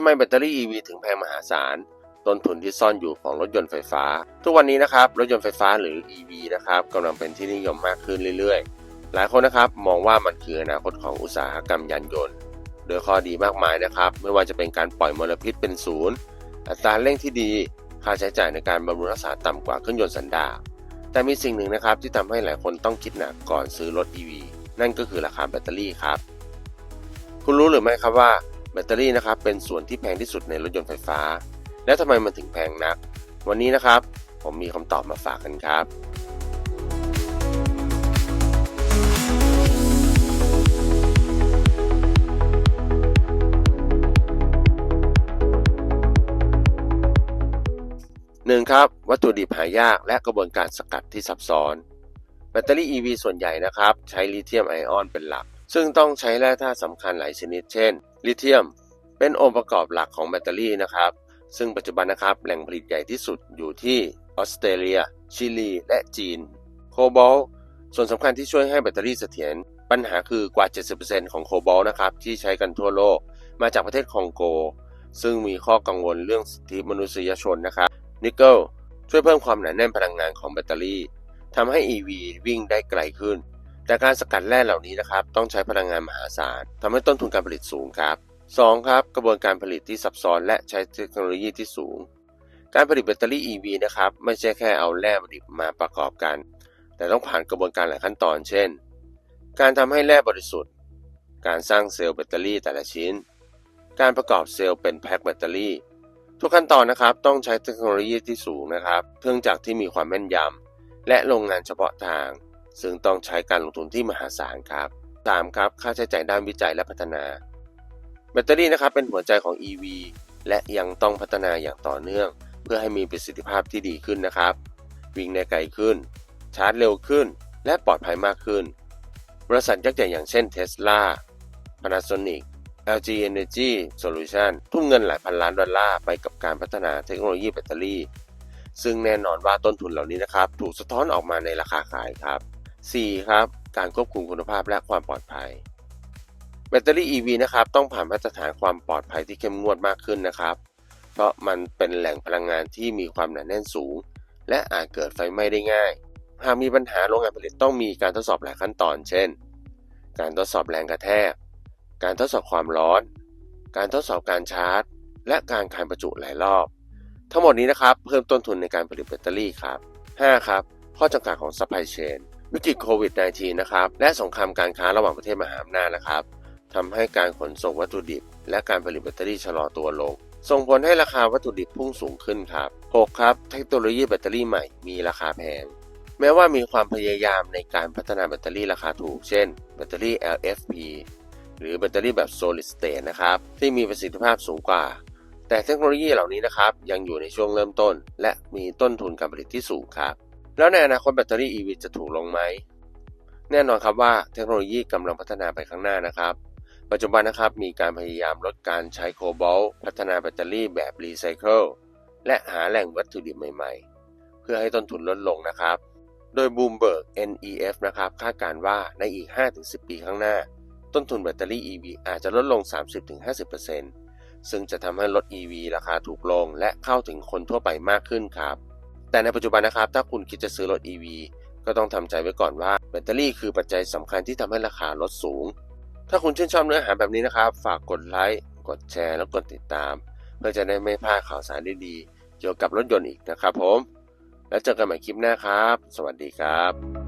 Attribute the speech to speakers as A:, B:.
A: ทำไมแบตเตอรี่ EV ถึงแพงมหาศาล ต้นทุนที่ซ่อนอยู่ของรถยนต์ไฟฟ้า ทุกวันนี้นะครับ รถยนต์ไฟฟ้าหรือ EV นะครับกำลังเป็นที่นิยมมากขึ้นเรื่อยๆ หลายคนนะครับมองว่ามันคืออนาคตของอุตสาหกรรมยานยนต์ โดยข้อดีมากมายนะครับ ไม่ว่าจะเป็นการปล่อยมลพิษเป็นศูนย์ อัตราเร่งที่ดี ค่าใช้จ่ายในการบำรุงรักษาต่ำกว่าเครื่องยนต์สันดาปแต่มีสิ่งหนึ่งนะครับที่ทำให้หลายคนต้องคิดหนักก่อนซื้อรถ EV นั่นก็คือราคาแบตเตอรี่ครับ คุณรู้หรือไม่ครับว่า ตเตอรี่นะครับเป็นส่วนที่แพงที่สุดในรถยนต์ไฟฟ้า และทำไมมันถึงแพงนัก วันนี้นะครับผมมีคำตอบมาฝากกันครับหนึ่งครับ วัตถุดิบหายากและกระบวนการสกัดที่ซับซ้อน แบตเตอรี่ EV ส่วนใหญ่นะครับ ใช้ลิเธียมไอออนเป็นหลัก ซึ่งต้องใช้แร่ธาตุสำคัญหลายชนิดเช่น ลิเธียม เป็นองค์ประกอบหลักของแบตเตอรี่นะครับ ซึ่งปัจจุบันนะครับแหล่งผลิตใหญ่ที่สุดอยู่ที่ออสเตรเลีย ชิลี และจีน โคบอลส่วนสำคัญที่ช่วยให้แบตเตอรี่เสถียรปัญหาคือกว่า 70%ของโคบอลนะครับที่ใช้กันทั่วโลก มาจากประเทศคองโก ซึ่งมีข้อกังวลเรื่องสิทธิมนุษยชนนะครับนิกเกิลช่วยเพิ่มความหนาแน่นพลังงานของแบตเตอรี่ทำให้ EV วิ่งได้ไกลขึ้น แต่การสกัดแร่เหล่านี้นะครับต้องใช้พลังงานมหาศาลทำให้ต้นทุนการผลิตสูงครับ 2. ครับกระบวนการผลิตที่ซับซ้อนและใช้เทคโนโลยีที่สูง การผลิตแบตเตอรี่ EV นะครับไม่ใช่แค่เอาแร่ดิบมาประกอบกัน แต่ต้องผ่านกระบวนการหลายขั้นตอน เช่น การทำให้แร่บริสุทธิ์ การสร้างเซลล์แบตเตอรี่แต่ละชิ้น การประกอบเซลล์เป็นแพ็คแบตเตอรี่ ทุกขั้นตอนนะครับต้องใช้เทคโนโลยีที่สูงนะครับเครื่องจักรที่มีความแม่นยำและโรงงานเฉพาะทาง ซึ่งต้องใช้การลงทุนที่มหาศาลครับ 3. ครับ ค่าใช้จ่ายด้านวิจัยและพัฒนา แบตเตอรี่นะครับเป็นหัวใจของ EV และยังต้องพัฒนาอย่างต่อเนื่อง เพื่อให้มีประสิทธิภาพที่ดีขึ้นนะครับ วิ่งได้ไกลขึ้น ชาร์จเร็วขึ้น และปลอดภัยมากขึ้น บริษัทยักษ์ใหญ่อย่างเช่น Tesla Panasonic LG Energy Solution ทุ่มเงินหลายพันล้านดอลลาร์ไปกับการพัฒนาเทคโนโลยีแบตเตอรี่ ซึ่งแน่นอนว่าต้นทุนเหล่านี้นะครับ ถูกสะท้อนออกมาในราคาขายครับ 4. ครับการควบคุมคุณภาพและความปลอดภัย แบตเตอรี่ EV นะครับต้องผ่านมาตรฐานความปลอดภัยที่เข้มงวดมากขึ้นนะครับ เพราะมันเป็นแหล่งพลังงานที่มีความหนาแน่นสูง และอาจเกิดไฟไหม้ได้ง่าย หากมีปัญหาโรงงานผลิตต้องมีการทดสอบหลายขั้นตอน เช่น การทดสอบแรงกระแทก การทดสอบความร้อน การทดสอบการชาร์จ และการคายประจุหลายรอบ ทั้งหมดนี้นะครับเพิ่มต้นทุนในการผลิตแบตเตอรี่ครับ 5. ครับ ข้อจำกัดของ supply chain วิกฤตโควิด -19 นะครับ และสงครามการค้าระหว่างประเทศมหาอำนาจนะครับทำให้การขนส่งวัตถุดิบ และการผลิตแบตเตอรี่ชะลอตัวลง ส่งผลให้ราคาวัตถุดิบพุ่งสูงขึ้นครับ 6. ครับ เทคโนโลยีแบตเตอรี่ใหม่มีราคาแพง แม้ว่ามีความพยายามในการพัฒนาแบตเตอรี่ราคาถูก เช่น แบตเตอรี่ LFP หรือแบตเตอรี่แบบ solid state นะครับ ที่มีประสิทธิภาพสูงกว่า แต่เทคโนโลยีเหล่านี้นะครับยังอยู่ในช่วงเริ่มต้น และมีต้นทุนการผลิตที่สูงครับ แล้วในอนาคตแบตเตอรี่ EV จะถูกลงไหม แน่นอนครับว่าเทคโนโลยีกำลังพัฒนาไปข้างหน้านะครับ ปัจจุบันนะครับมีการพยายามลดการใช้โคบอลต์พัฒนาแบตเตอรี่แบบรีไซเคิลและหาแหล่งวัตถุดิบใหม่ๆ เพื่อให้ต้นทุนลดลงนะครับ โดย Bloomberg NEF นะครับคาดการว่าในอีก 5-10 ปีข้างหน้า ต้นทุนแบตเตอรี่ EV อาจจะลดลง 30-50%ซึ่งจะทำให้รถ EV ราคาถูกลงและเข้าถึงคนทั่วไปมากขึ้นครับ แต่ในปัจจุบันนะครับ ถ้าคุณคิดจะซื้อรถ EV ก็ต้องทำใจไว้ก่อนว่าแบตเตอรี่คือปัจจัยสำคัญที่ทำให้ราคารถสูง ถ้าคุณชื่นชอบเนื้อหาแบบนี้นะครับ ฝากกดไลค์กดแชร์แล้วกดติดตาม เพื่อจะได้ไม่พลาดข่าวสารดีๆเกี่ยวกับรถยนต์อีกนะครับผม แล้วเจอกันใหม่คลิปหน้าครับ สวัสดีครับ